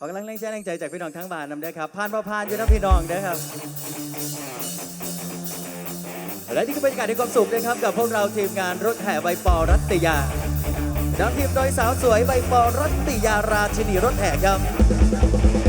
ขอกำลังแรงใจแรงใจจากพี่น้องทั้งบ้านนำเด้อครับผ่านพอผ่านอยู่นะพี่น้องเด้อครับ และนี่ก็เป็นบรรยากาศในความสุขนะครับ กับพวกเราทีมงานรถแห่ใบปอรัตยานำทีมโดยสาวสวยใบปอรัตยาราชินีรถแห่ครับ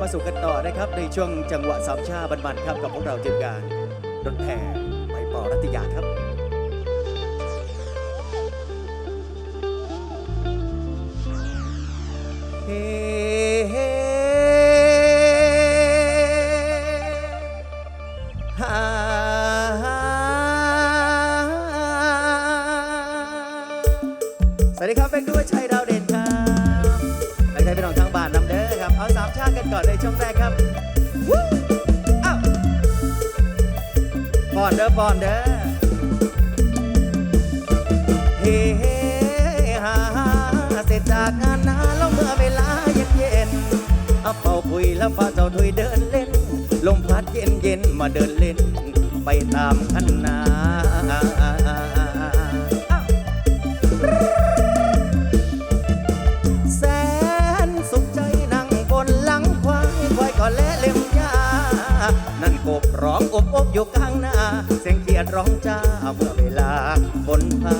มาสู่กันต่อนะครับ ในช่วงจังหวะสามชาบันๆครับกับพวกเราทีมงานดนแห่ไปปอรัตยาครับเฮ้ ก่อนในช่วงแรกครับวู้อ้าวปอนเด้อปอนเด้อเฮ้เฮ้ฮ่าฮ่าเสร็จจากงานนาแล้วเมื่อเวลาเย็นเย็นเอาเป่าคุยแล้วฟ้าเจ้าถุยเดินเล่น ลมพัดเย็นเย็นมาเดินเล่น ไปตามคันนา เสียงเขียดร้องจ้าเมื่อเวลาบนพา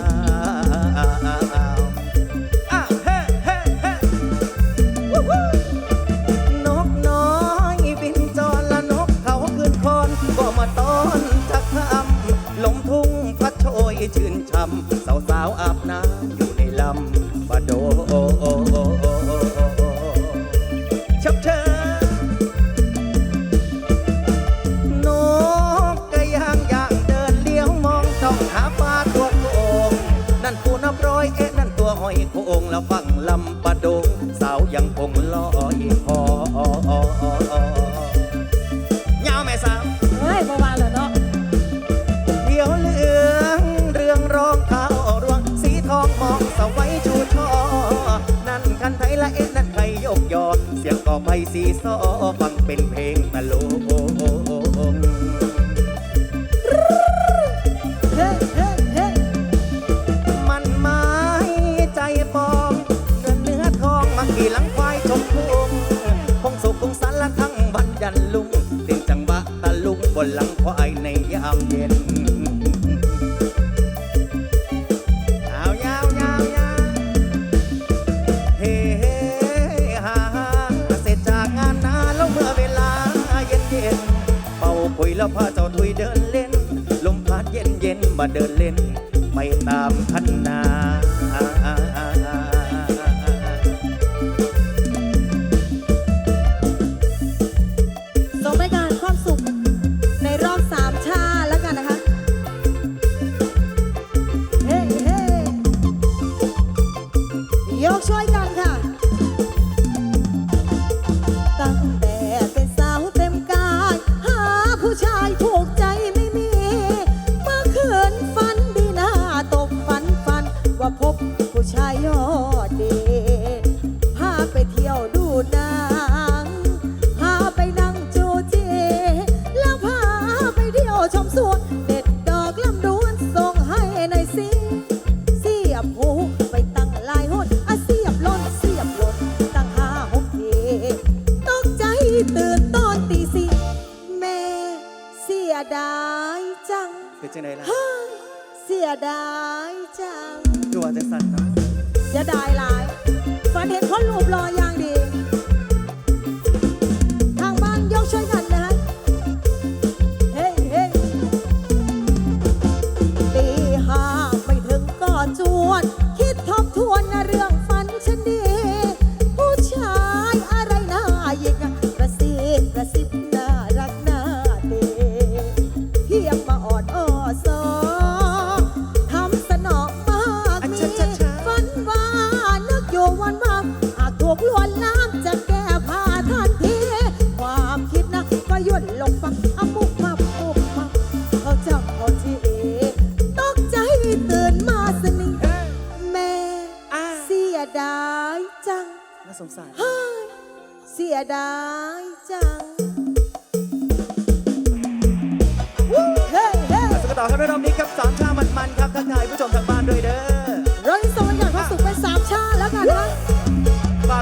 สีซอฟังเป็น พาเจ้าถุยเดินเล่น ลมพัดเย็นเย็นมาเดินเล่น ไปตามคันนา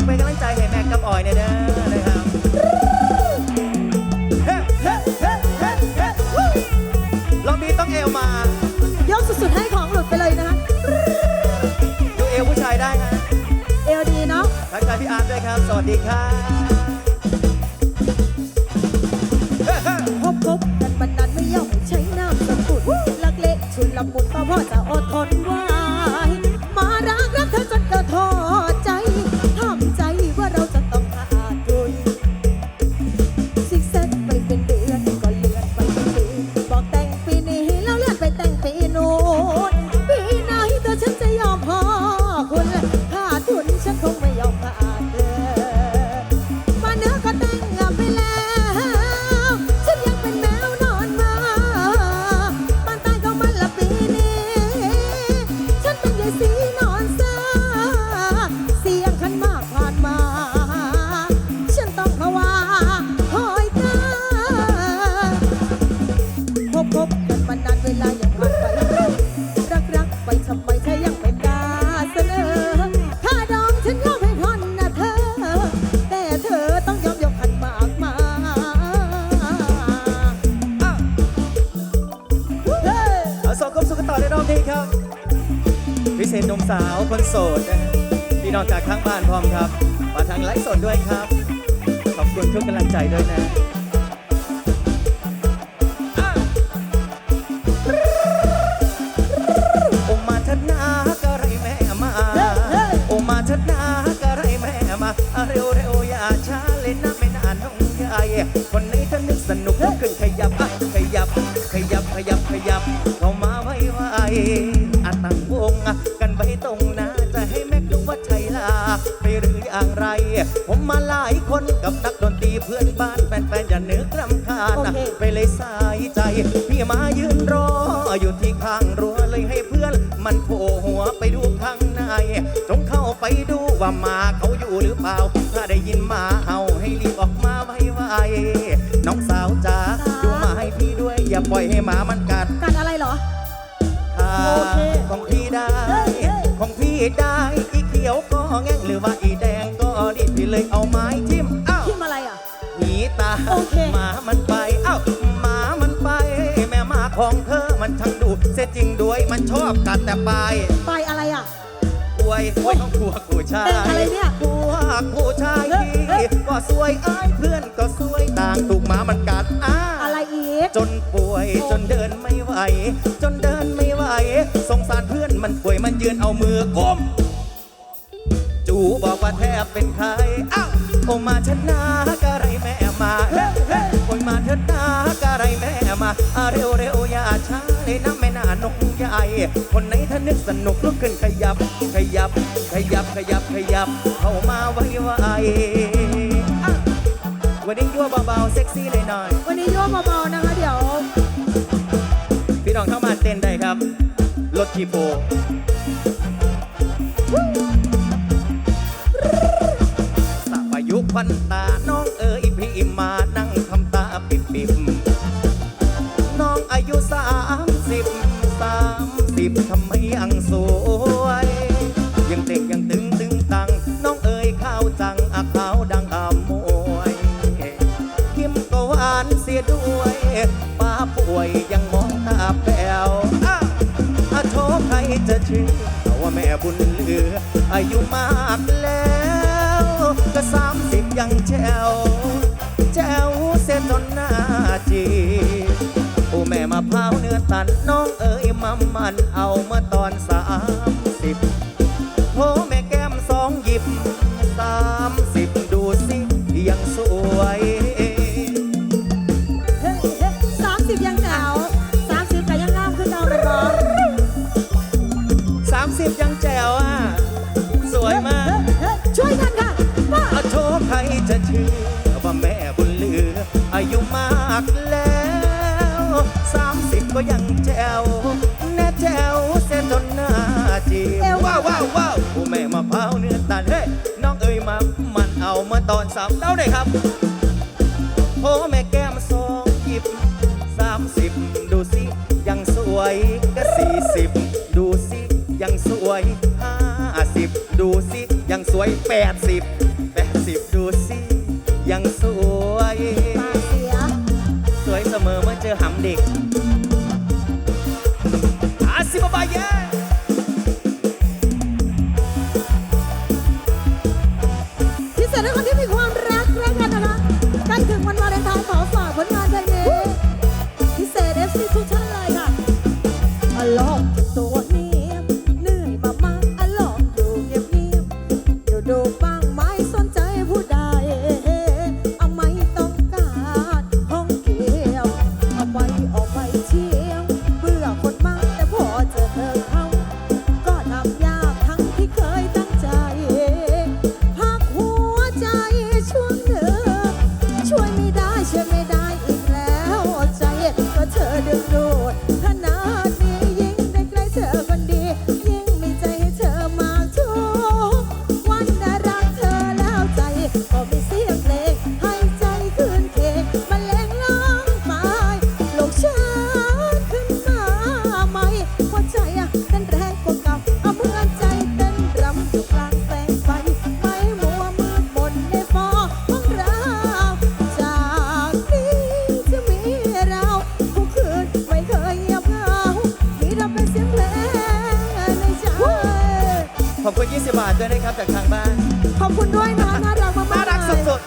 เป็นกำลังใจให้แม็กกับออยเนี่ยเด้อนะครับเฮ้เฮ้เฮ้เฮ้เฮ้วู้รอบนี้ต้องเอวมา ยกสุดๆให้ของหลุดไปเลยนะคะ ดูเอวผู้ชายได้นะเอลดีเนาะทักทายพี่อาร์ตด้วยครับ สวัสดีครับ ยเองความสุขกันต่อในรอบนี้ครับ พิเศษนุ่มสาวคนโสดนะพี่น้องจากข้างบ้านพร้อมครับ มาทางไลฟ์สดด้วยครับ ขอบคุณทุกกำลังใจด้วยนะโอมาทัดนากะไรแม่มาโอมาทัดนากะไรแม่มาเร็วเร็วอย่าช้าเลยนะไม่นานน้องใหญ่คนไหนถ้านึกสนุกลุกขึ้นขยับอะขยับขยับขยับ ผมมาหลายคนกับนักดนตรีเพื่อนบ้านแฟนๆอย่าเนื้อกรำคาญนะโอเคไปเลยสายใจ พี่มายืนรอ อยู่ที่ข้างรั้วเลยให้เพื่อน มันโผล่หัวไปดูข้างในจงเข้าไปดูว่าหมาเขาอยู่หรือเปล่า ถ้าได้ยินหมาเห่าให้รีบออกมาไวๆน้องสาวจ๋าดูหมาให้พี่ด้วย อย่าปล่อยให้หมามันกัดกันอะไรเหรออ่าโอเคของพี่ได้เฮ้ยเฮ้ยของพี่ได้อีเขียวก็แง่งหรือว่าอีแดงก็รีบพี่ เลยเอาไม้ทิ่มอ้าวทิมอะไรอะหนีตาโอเค หมามันไปเอ้าหมามันไป แม่หมาของเธอมันช่างดุเสียจริงด้วยมันชอบกัดแต่ปลาย ไปอะไรอะ อวยอวยของพวกผู้ชาเป็นยอะไรเนี่ยพวกผู้ชายเฮ้ยเฮ้ย ก็สวยอ้ายเพื่อนก็สวยต่างถูกหมามันกัดอ้าอะไรอีก จนป่วยจนเดินไม่ไหว จนเดินไม่ไหว สงสารเพื่อนมันป่วยมันยืนเอามือก้ม จูบอกว่าแทบเป็นใครอ้าวโอมาชนะกะไรแม่มาเฮ้เฮ้โอยมาเถิดนากะไรแม่มาอะเร็วเร็วอย่าช้าเลยนะแม่นานกใหญ่คนไหนถ้านึกสนุกลุกขึ้นขยับ ขยับ ขยับขยับขยับ เข้ามาไวไวอะวันนี้ยั่วเบาๆเซ็กซี่เลยหน่อย วันนี้โยกเบาๆนะคะเดี๋ยว พี่น้องเข้ามาเต้นได้ครับรถทีโพ ฟันตาน้องเอ๋ยพี่มานั่งทำตาปิบปิบน้องอายุสามสิบสามสิบทำไมอังสวย ยังเด็กยังตึงตึงตัง น้องเอ๋ยข้าวจังอาขาวดังอามวยคิมก็หวานเสียด้วยป้าป่วยยังมองตาแป๋วอ้าโชคใครจะชื่อว่าแม่บุญเหลืออายุมาก งแจวแจวเส้นจนหน้าจีโอ้แม่มาพร้าวเนื้อตันน้องเอ๋ยมัมมันเอาเมื่อตอนสา ก็ยังแจวแน่แจวเส้นจนหน้าจีบว้าวว้าวว้าวผู้แม่มะพร้าวเนื้อตันเฮ้ยน้องเอ๋ยมามันเอามาตอนสามเต้าเลยครับโอ้แม่แก้มสองหยิบสามสิบดูสิยังสวยก็สี่สิบดูสิยังสวยห้าสิบดูสิยังสวยแปดสิบแปดสิบดูสิยังสวยสวยเสมอเมื่อเจอหำเด็ก ด้วยนครับจากทางบ้าน ขอบคุณด้วยนะน่ารักมากๆน่ารักสุด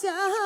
time.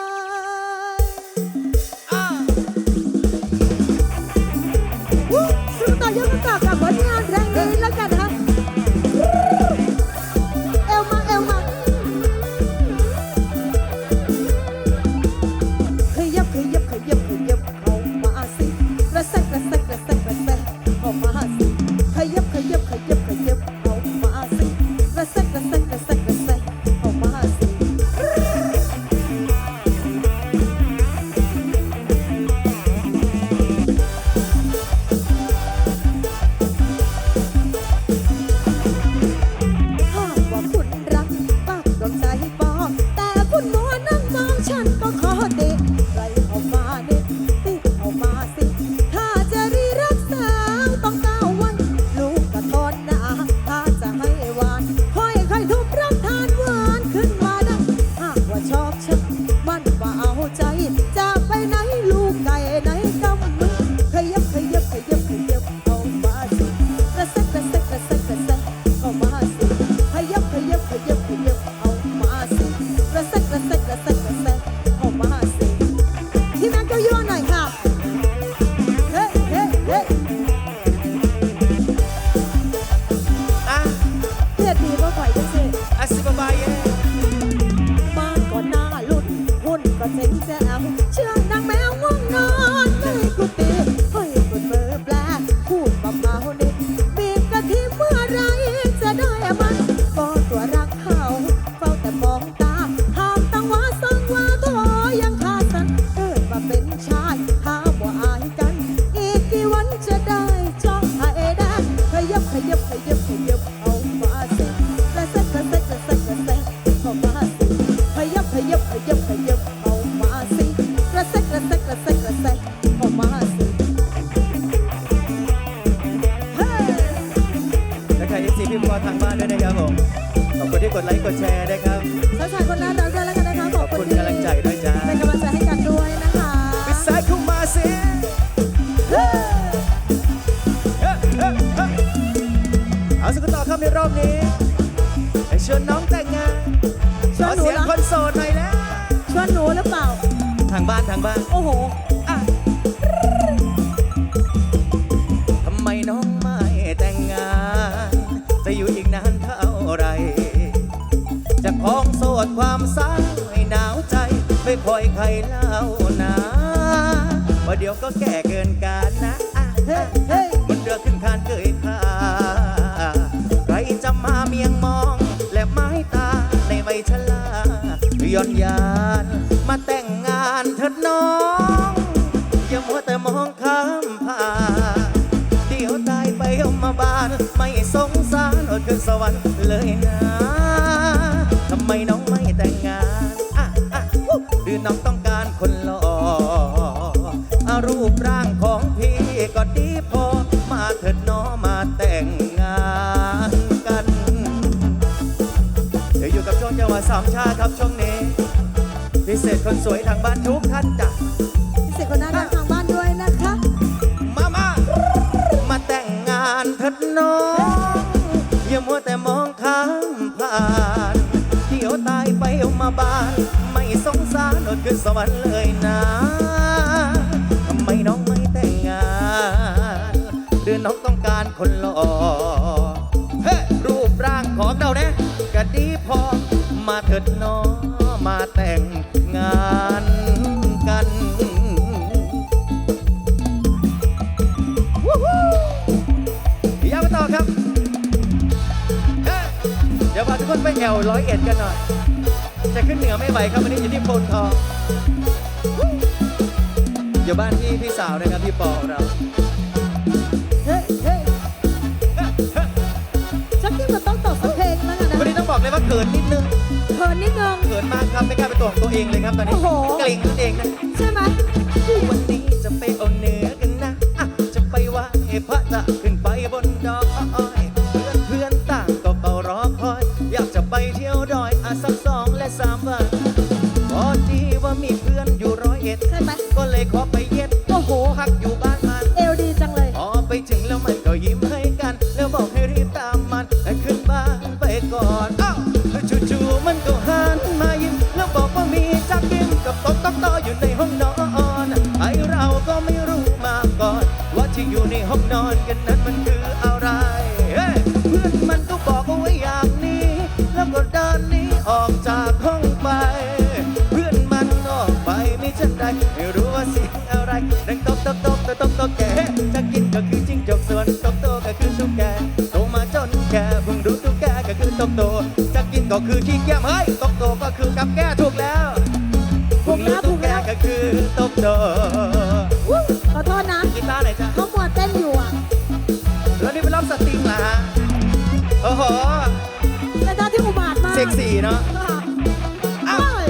สิกระแซกกระแซกกระแซกกระแซกเข้ามาสิเฮ้ย และใครที่พี่ปอทางบ้านด้วยนะครับผม ขอบคุณที่กดไลค์กดแชร์ ทางบ้านทางบ้าน โอ้โหอะทำไมน้องไม่แต่งงาน จะอยู่อีกนานเท่าไหรจะคล้องโสดความเศร้าให้หนาวใจ ไม่คอยใครเล่านะว่าเดี๋ยวก็แก่เกินการนะอะเฮ้ยเฮ้ยบนเรือขึ้นคานเกยค่าใครจะมาเมียงมอง และไม้ตาในวัยชราย้อนยานารอดขึ้นสวรรค์เลยนะทำไมน้องไม่แต่งงานอะอะหรือน้องต้องการคนหล่อรูปร่างของพี่ก็ดีพอ มาเถิดน้อมาแต่งงานกัน เดี๋ยวอยู่กับช่วงจังหวะสามชาติครับช่วงนี้ พิเศษคนสวยทางบ้านทุกท่านจ้ะพิเศษคนน่ารักทางบ้านด้วยนะคะ มามามาแต่งงานเถิดน้อง อย่ามัวแต่มองข้ามผ่านเดี๋ยวตายไปเอามาบาน ไม่สงสารอดขึ้นสวรรค์เลยนะ คนไปแอวร้อยเอ็ดกันหน่อย จะขึ้นเหนือไม่ไหวครับวันนี้อยู่ที่โพนทองวู้อยู่บ้านพี่พี่สาวนะครับพี่ปอของเราเฮ้ยเฮ้ยชักกิ้งก็ต้องตอบสักเพลงแล้วกันนะวันนี้ต้องบอกเลยว่าเขินนิดนึงเขินนิดนึงเขินมากครับไม่กล้าเป็นตัวของตัวเองเลยครับตอนนี้โอ้โห เกรงตัวเองนะ ใช่ไหมวัน คือตกโตอุ๊ยขอโทษนะกีตาร์ไหนจ๊ะเขามัวเต้นอยู่อะแล้วนี่เป็นรอบสตริงเหรอฮะโอ้โหแต่ตอนที่อุบาทมากเซ็กซี่เนาะค่ะอ้าวเอ้ย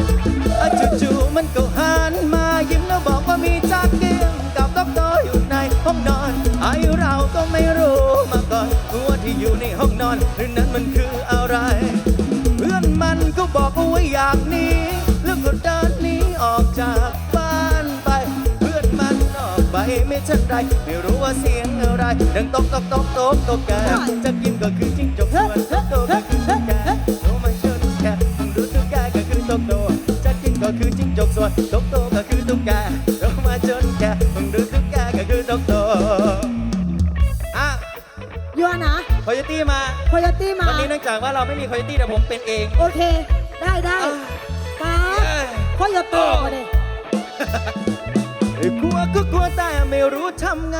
อะจู่ๆมันก็หันมายิ้มแล้วบอกว่ามีจักเกี้ยงกับดอกโตอยู่ในห้องนอนอายุเราก็ไม่รู้มาก่อนว่าที่อยู่ในห้องนอนหรือนั้นมันคืออะไร เพื่อนมันก็บอกว่าอยากหนีแล้วก็เดินหนีออกจาก ไปไม่ทันไรไม่รู้ว่าเสียงอะไร ดังตกตกตกตกตกแกจะกินก็คือจิ้งจกส่วนตกโตก็คือตุ๊กแกรู้ไหมเชื่อตุ๊กแกมึงรู้ตุ๊กแกก็คือตกโตจะกินก็คือจิ้งจกส่วนตกโตก็คือตุ๊กแกรู้มาจนแกมึงรู้ตุ๊กแกก็คือตกโตอะยัวนะโคโยตี้มาโคโยตี้มาวันนี้เนื่องจากว่าเราไม่มีโคโยตี้แต่ผมเป็นเอง โอเค ได้ได้ป้าโคโยโต้มาเลย กลัวก็กลัวแต่ไม่รู้ทำไง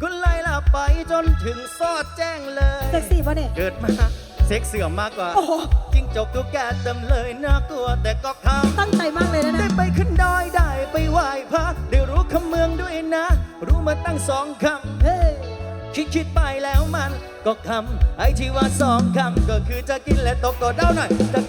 ก็ไล่ละไปจนถึงซอดแจ้งเลย เซ็กซี่ป่ะเนี่ย เกิดมาเซ็กเสื่อมมากกว่าโอ้โห จิ้งจกตุ๊กแกเต็มเลยน่ากลัวแต่ก็ทตั้งใจมากเลยนะำได้นะ ไปขึ้นดอยได้ไปไหว้พระได้รู้คำเมืองด้วยนะ รู้มาตั้งสองคเฮ้ยำ คิดคิดไปแล้วมันก็คำไอ้ที่ว่าสองคำก็คือจะกินและตกตัวเด้าหน่อยจะ